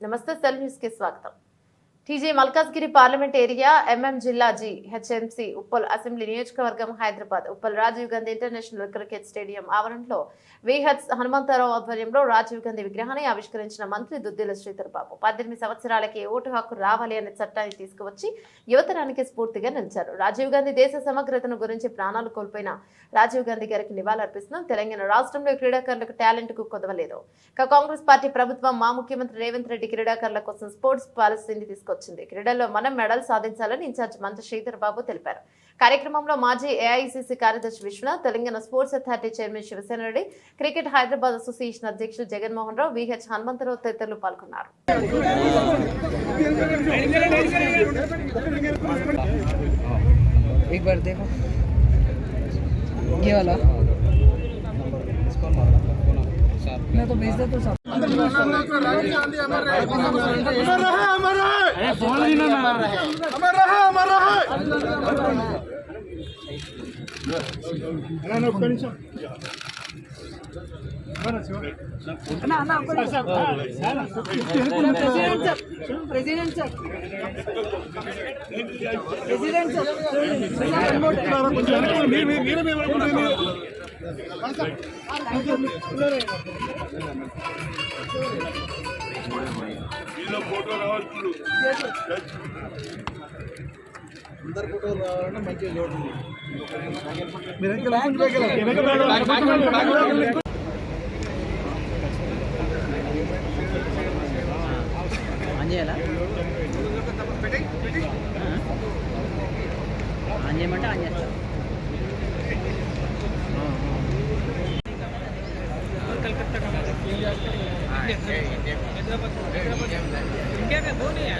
నమస్తే cell news కి స్వాగతం T G Malkajgiri parliament area M M జిల్లా G H M C Uppal assembly నియోజకవర్గం Hyderabad. Uppal Rajiv Gandhi international cricket stadium ఆవరణలో VH Hanumantharao ఆధ్వర్యంలో రాజీవ్ గాంధీ విగ్రహాన్ని ఆవిష్కరించిన మంత్రి దుద్దిల శ్రీధర్ బాబు. పద్దెనిమిది సంవత్సరాలకి ఓటు హక్కు రావాలి అనే చట్టాన్ని తీసుకువచ్చి యువతరానికి స్ఫూర్తిగా నిలిచారు. రాజీవ్ గాంధీ దేశ సమగ్రతను గురించి ప్రాణాలు కోల్పోయిన రాజీవ్ గాంధీ గారికి నివాళులర్పిస్తున్నాం. తెలంగాణ రాష్ట్రంలో క్రీడాకారులకు టాలెంట్కు కొదవలేదు కాంగ్రెస్ పార్టీ ప్రభుత్వం మా ముఖ్యమంత్రి రేవంత్ రెడ్డి క్రీడాకారుల కోసం స్పోర్ట్స్ పాలసీని తీసుకొచ్చింది క్రీడల్లో మనం మెడల్ సాధించాలని ఇన్ఛార్జ్ మంత్రి శ్రీధర్ బాబు తెలిపారు కార్యక్రమంలో మాజీ ఏఐసిసి కార్యదర్శి Vishwanath Telangana sports authority chairman Shivasena Reddy cricket Hyderabad association అధ్యక్షులు జగన్మోహన్ రావు విహెచ్ హనుమంతరావు తదితరులు పాల్గొన్నారు एक बार देखो ये वाला प्रेसिडेंट प्रेसिडेंट प्रेसिडेंट ఫోటో రావాల్సిండు అందరు ఫోటో రావాలంటే మంచిగా చూడండి.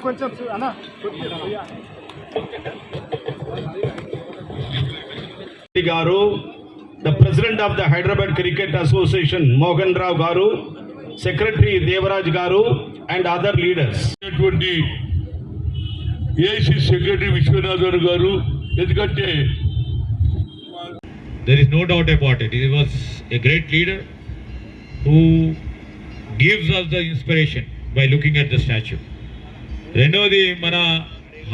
కొంచెం అన్నా గారు the president of the Hyderabad cricket association Mohan Rao garu secretary Devaraj garu and other leaders A C secretary Vishwanathan garu ఎందుకంటే there is no doubt about it. He was a great leader who gives us the inspiration by looking at the statue. రెండవది మన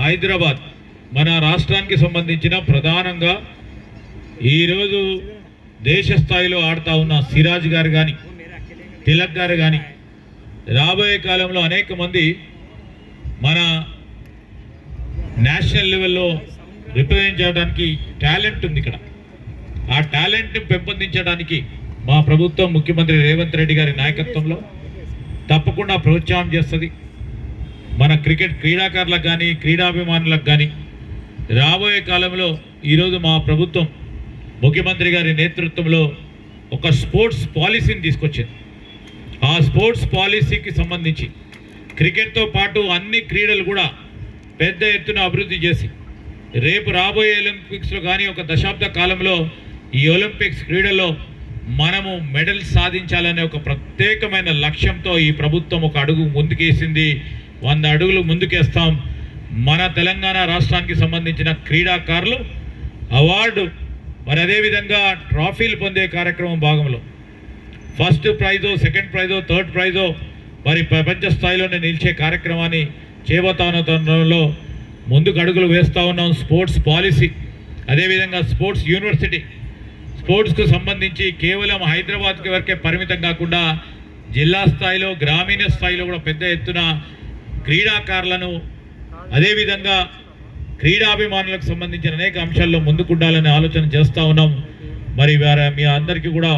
హైదరాబాద్ మన రాష్ట్రానికి సంబంధించిన ప్రధానంగా ఈరోజు దేశ స్థాయిలో ఆడుతూ ఉన్న సిరాజ్ గారు కానీ తిలక్ గారు కానీ రాబోయే కాలంలో అనేక మంది మన నేషనల్ లెవెల్లో రిప్రజెంట్ చేయడానికి టాలెంట్ ఉంది ఇక్కడ. ఆ టాలెంట్ని పెంపొందించడానికి మా ప్రభుత్వం ముఖ్యమంత్రి రేవంత్ రెడ్డి గారి నాయకత్వంలో తప్పకుండా ప్రోత్సాహం చేస్తుంది. మన క్రికెట్ క్రీడాకారులకు కానీ క్రీడాభిమానులకు కానీ రాబోయే కాలంలో ఈరోజు మా ప్రభుత్వం ముఖ్యమంత్రి గారి నేతృత్వంలో ఒక స్పోర్ట్స్ పాలసీని తీసుకొచ్చింది. ఆ స్పోర్ట్స్ పాలసీకి సంబంధించి క్రికెట్తో పాటు అన్ని క్రీడలు కూడా పెద్ద ఎత్తున అభివృద్ధి చేసి రేపు రాబోయే ఒలింపిక్స్లో కానీ ఒక దశాబ్ద కాలంలో ఈ ఒలింపిక్స్ క్రీడల్లో మనము మెడల్ సాధించాలనే ఒక ప్రత్యేకమైన లక్ష్యంతో ఈ ప్రభుత్వం ఒక అడుగు ముందుకేసింది. వంద అడుగులు ముందుకేస్తాం. మన తెలంగాణ రాష్ట్రానికి సంబంధించిన క్రీడాకారులు అవార్డు మరి అదేవిధంగా ట్రాఫీలు పొందే కార్యక్రమం భాగంలో. ఫస్ట్ ప్రైజో సెకండ్ ప్రైజో థర్డ్ ప్రైజో మరి ప్రపంచ స్థాయిలోనే నిలిచే కార్యక్రమాన్ని చేయబోతాన తరుణంలో ముందుకు అడుగులు వేస్తూ ఉన్నాం. స్పోర్ట్స్ పాలసీ అదేవిధంగా స్పోర్ట్స్ యూనివర్సిటీ. స్పోర్ట్స్కు సంబంధించి కేవలం హైదరాబాద్కి వరకే పరిమితం కాకుండా జిల్లా స్థాయిలో గ్రామీణ స్థాయిలో కూడా పెద్ద ఎత్తున క్రీడాకారులను అదేవిధంగా క్రీడాభిమానులకు సంబంధించిన అనేక అంశాల్లో ముందుకుండాలని ఆలోచన చేస్తూ ఉన్నాం. మరి వారి మీ అందరికీ కూడా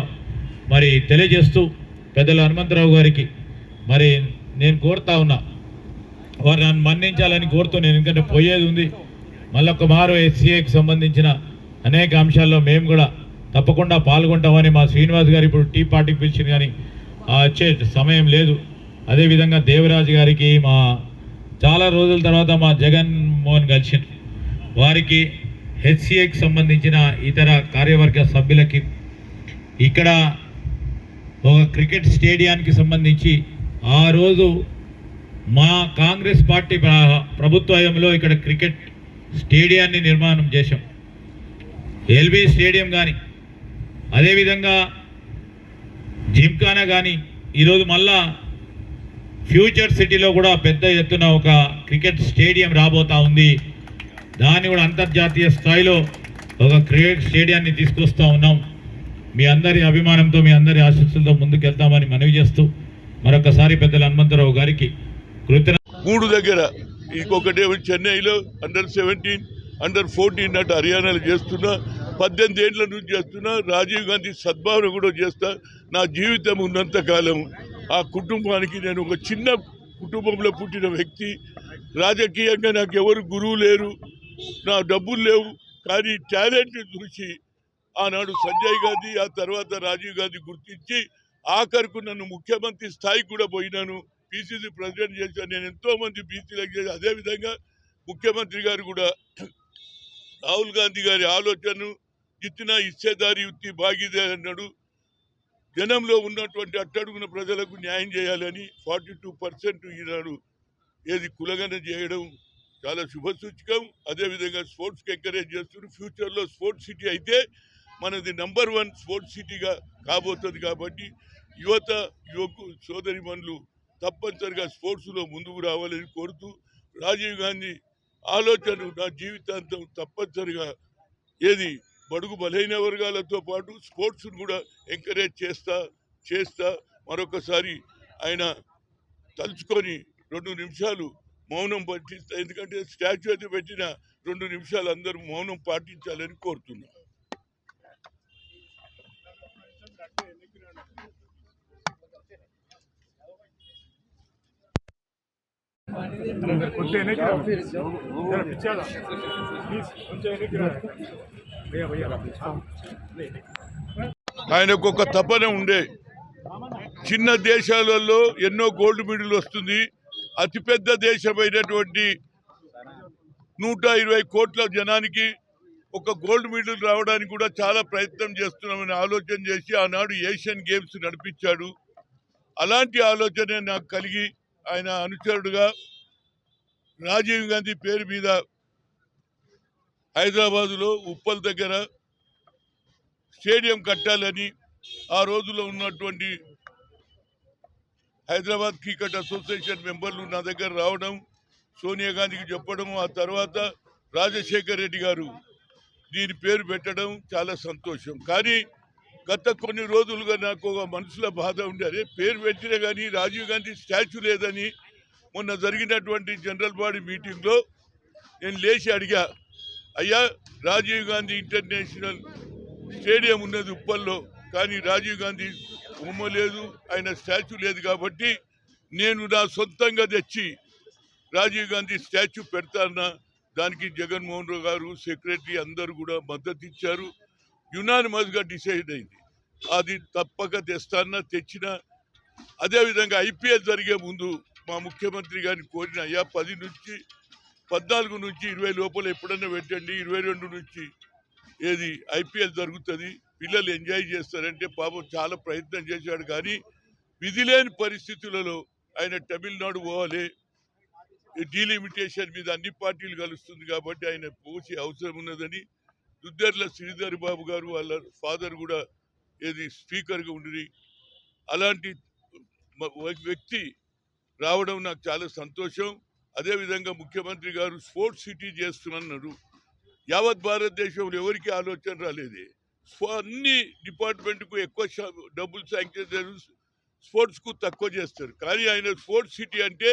మరి తెలియజేస్తూ పెద్దల హనుమంతరావు గారికి మరి నేను కోరుతా ఉన్నా. వారు నన్ను మన్నించాలని కోరుతూ నేను ఎందుకంటే పోయేది ఉంది. మళ్ళొక మారు ఎస్సీఏకి సంబంధించిన అనేక అంశాల్లో మేము కూడా తప్పకుండా పాల్గొంటామని మా శ్రీనివాస్ గారు ఇప్పుడు టీ పార్టీకి పిలిచింది కానీ వచ్చే సమయం లేదు. అదేవిధంగా దేవరాజు గారికి మా చాలా రోజుల తర్వాత మా జగన్ మోహన్ కలిసిండ్రు వారికి హెచ్సిఏకి సంబంధించిన ఇతర కార్యవర్గ సభ్యులకి ఇక్కడ ఒక క్రికెట్ స్టేడియానికి సంబంధించి ఆ రోజు మా కాంగ్రెస్ పార్టీ ప్రభుత్వంలో ఇక్కడ క్రికెట్ స్టేడియాన్ని నిర్మాణం చేశాం. ఎల్బీ స్టేడియం కానీ అదేవిధంగా జిమ్ఖానా కానీ ఈరోజు మళ్ళా ఫ్యూచర్ సిటీలో కూడా పెద్ద ఎత్తున ఒక క్రికెట్ స్టేడియం రాబోతా ఉంది. దాన్ని కూడా అంతర్జాతీయ స్థాయిలో ఒక క్రికెట్ స్టేడియాన్ని తీసుకొస్తా ఉన్నాం. మీ అందరి అభిమానంతో మీ అందరి ఆశస్సులతో ముందుకెళ్తామని మనవి చేస్తూ మరొకసారి పెద్దల హనుమంతరావు గారికి కృతజ్ఞ మూడు దగ్గర ఇంకొకటి చెన్నైలో అండర్ సెవెంటీన్ అండర్ ఫోర్టీన్ అటు హర్యానాలో చేస్తున్నా. పద్దెనిమిది ఏళ్ళ నుంచి చేస్తున్నా. రాజీవ్ గాంధీ సద్భావన కూడా చేస్తా. నా జీవితం ఉన్నంత కాలం ఆ కుటుంబానికి నేను ఒక చిన్న కుటుంబంలో పుట్టిన వ్యక్తి. రాజకీయంగా నాకు ఎవరు గురువు లేరు. నా డబ్బులు లేవు. కానీ టాలెంట్ చూసి ఆనాడు సంజయ్ గాంధీ ఆ తర్వాత రాజీవ్ గాంధీ గుర్తించి ఆఖరుకు నన్ను ముఖ్యమంత్రి స్థాయికి కూడా పోయినాను. పీసీసీ ప్రెసిడెంట్ చేశాను. నేను ఎంతోమంది బీసీలకు చేశాను. అదేవిధంగా ముఖ్యమంత్రి గారు కూడా రాహుల్ గాంధీ గారి ఆలోచనను ఇచ్చిన ఇచ్చేదారి యుక్తి బాగిదే అన్నాడు. జనంలో ఉన్నటువంటి అట్టడుగున ప్రజలకు న్యాయం చేయాలని ఫార్టీ టూ పర్సెంట్ ఈనాడు ఏది కులగన చేయడం చాలా శుభసూచకం. అదేవిధంగా స్పోర్ట్స్కి ఎంకరేజ్ చేస్తున్నారు. ఫ్యూచర్లో స్పోర్ట్స్ సిటీ అయితే మనది నంబర్ వన్ స్పోర్ట్స్ సిటీగా కాబోతుంది కాబట్టి యువత యువకు సోదరిమణులు తప్పనిసరిగా స్పోర్ట్స్లో ముందుకు రావాలని కోరుతూ రాజీవ్ గాంధీ ఆలోచన నా జీవితాంతం తప్పనిసరిగా ఏది బడుగు బలైన వర్గాలతో పాటు స్పోర్ట్స్ను కూడా ఎంకరేజ్ చేస్తా చేస్తా. మరొకసారి ఆయన తలుచుకొని రెండు నిమిషాలు మౌనం పాటిస్తా ఎందుకంటే స్టాచ్యూ అయితే పెట్టిన రెండు నిమిషాలు అందరూ మౌనం పాటించాలని కోరుతున్నా. కొంచెం ఎన్నికరా ప్లీజ్, కొంచెం ఎన్నికరా ఆయనకు ఒక తపన ఉండే. చిన్న దేశాలలో ఎన్నో గోల్డ్ మెడల్ వస్తుంది. అతిపెద్ద దేశమైనటువంటి నూట ఇరవై కోట్ల జనానికి ఒక గోల్డ్ మెడల్ రావడానికి కూడా చాలా ప్రయత్నం చేస్తున్నామని ఆలోచన చేసి ఆనాడు ఏషియన్ గేమ్స్ నడిపించాడు. అలాంటి ఆలోచనే నాకు కలిగి ఆయన అనుచరుడుగా రాజీవ్ గాంధీ పేరు మీద హైదరాబాదులో ఉప్పల్ దగ్గర స్టేడియం కట్టాలని ఆ రోజులో ఉన్నటువంటి హైదరాబాద్ క్రికెట్ అసోసియేషన్ మెంబర్లు నా దగ్గర రావడం సోనియా గాంధీకి చెప్పడం ఆ తర్వాత రాజశేఖర్ రెడ్డి గారు దీని పేరు పెట్టడం చాలా సంతోషం. కానీ గత కొన్ని రోజులుగా నాకు ఒక మనసులో బాధ ఉండే పేరు పెట్టినా కానీ రాజీవ్ గాంధీ స్టాచ్యూ లేదని మొన్న జరిగినటువంటి జనరల్ బాడీ మీటింగ్లో నేను లేచి అడిగా. అయ్యా రాజీవ్ గాంధీ ఇంటర్నేషనల్ స్టేడియం ఉన్నది ఉప్పల్లో కానీ రాజీవ్ గాంధీ బొమ్మ లేదు ఆయన స్టాచ్యూ లేదు కాబట్టి నేను నా సొంతంగా తెచ్చి రాజీవ్ గాంధీ స్టాచ్యూ పెడతానా? దానికి జగన్మోహన్ రావు గారు సెక్రటరీ అందరూ కూడా మద్దతు ఇచ్చారు. యునానిమస్గా డిసైడ్ అయింది. అది తప్పక తెస్తానా తెచ్చిన? అదేవిధంగా ఐపీఎల్ జరిగే ముందు మా ముఖ్యమంత్రి గారిని కోరిన అయ్యా పది నుంచి పద్నాలుగు నుంచి ఇరవై లోపల ఎప్పుడన్నా పెట్టండి ఇరవై రెండు నుంచి ఏది ఐపీఎల్ జరుగుతుంది పిల్లలు ఎంజాయ్ చేస్తారంటే పాపం చాలా ప్రయత్నం చేశాడు కానీ విధి లేని పరిస్థితులలో ఆయన తమిళనాడు పోవాలి. డీలిమిటేషన్ మీద అన్ని పార్టీలు కలుస్తుంది కాబట్టి ఆయన పోసి అవసరం ఉన్నదని దుద్దర్ల శ్రీధర్ బాబు గారు వాళ్ళ ఫాదర్ కూడా ఏది స్పీకర్గా ఉండి అలాంటి వ్యక్తి రావడం నాకు చాలా సంతోషం. అదేవిధంగా ముఖ్యమంత్రి గారు స్పోర్ట్స్ సిటీ చేస్తున్నారు. యావత్ భారతదేశంలో ఎవరికి ఆలోచన రాలేదు. అన్ని డిపార్ట్మెంట్కు ఎక్కువ డబ్బులు శాంక్షన్ చేస్తారు. స్పోర్ట్స్కు తక్కువ చేస్తారు. కానీ ఆయన స్పోర్ట్స్ సిటీ అంటే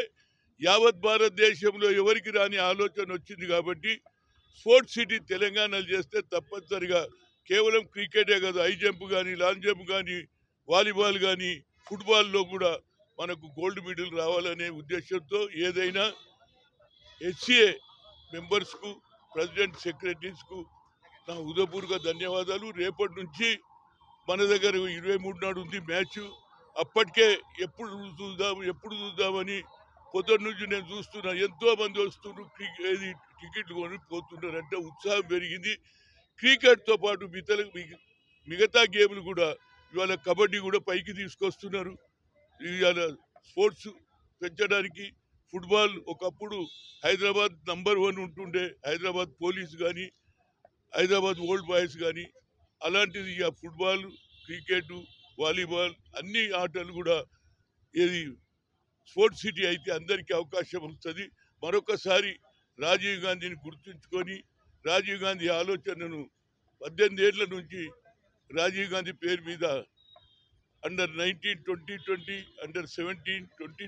యావత్ భారతదేశంలో ఎవరికి రాని ఆలోచన వచ్చింది కాబట్టి స్పోర్ట్స్ సిటీ తెలంగాణలో చేస్తే తప్పనిసరిగా కేవలం క్రికెటే కాదు. హై జంప్ కానీ లాంగ్ జంప్ కానీ వాలీబాల్ కానీ ఫుట్బాల్లో కూడా మనకు గోల్డ్ మెడల్ రావాలనే ఉద్దేశంతో ఏదైనా ఎస్సీఏ మెంబర్స్కు ప్రెసిడెంట్ సెక్రటరీస్కు నా హృదయపూర్వక ధన్యవాదాలు. రేపటి నుంచి మన దగ్గర ఇరవై మూడు నాడు ఉంది మ్యాచ్. అప్పటికే ఎప్పుడు చూద్దాం ఎప్పుడు చూద్దామని పొద్దున్న నుంచి నేను చూస్తున్నా. ఎంతో మంది వస్తున్నారు క్రికెట్ టికెట్లు కొని పోతున్నారు అంటే ఉత్సాహం పెరిగింది. క్రికెట్తో పాటు మిగతా మిగతా గేమ్లు కూడా ఇవాళ కబడ్డీ కూడా పైకి తీసుకొస్తున్నారు. ఇవాళ స్పోర్ట్స్ పెంచడానికి ఫుట్బాల్ ఒకప్పుడు హైదరాబాద్ నంబర్ వన్ ఉంటుండే. హైదరాబాద్ పోలీస్ కానీ హైదరాబాద్ ఓల్డ్ బాయ్స్ కానీ అలాంటిది ఇక ఫుట్బాల్ క్రికెట్ వాలీబాల్ అన్ని ఆటలు కూడా ఏది స్పోర్ట్స్ సిటీ అయితే అందరికీ అవకాశం వస్తుంది. మరొకసారి రాజీవ్ గాంధీని గుర్తుంచుకొని రాజీవ్ గాంధీ ఆలోచనను పద్దెనిమిది ఏళ్ళ నుంచి రాజీవ్ గాంధీ పేరు మీద under nineteen twenty twenty under seventeen twenty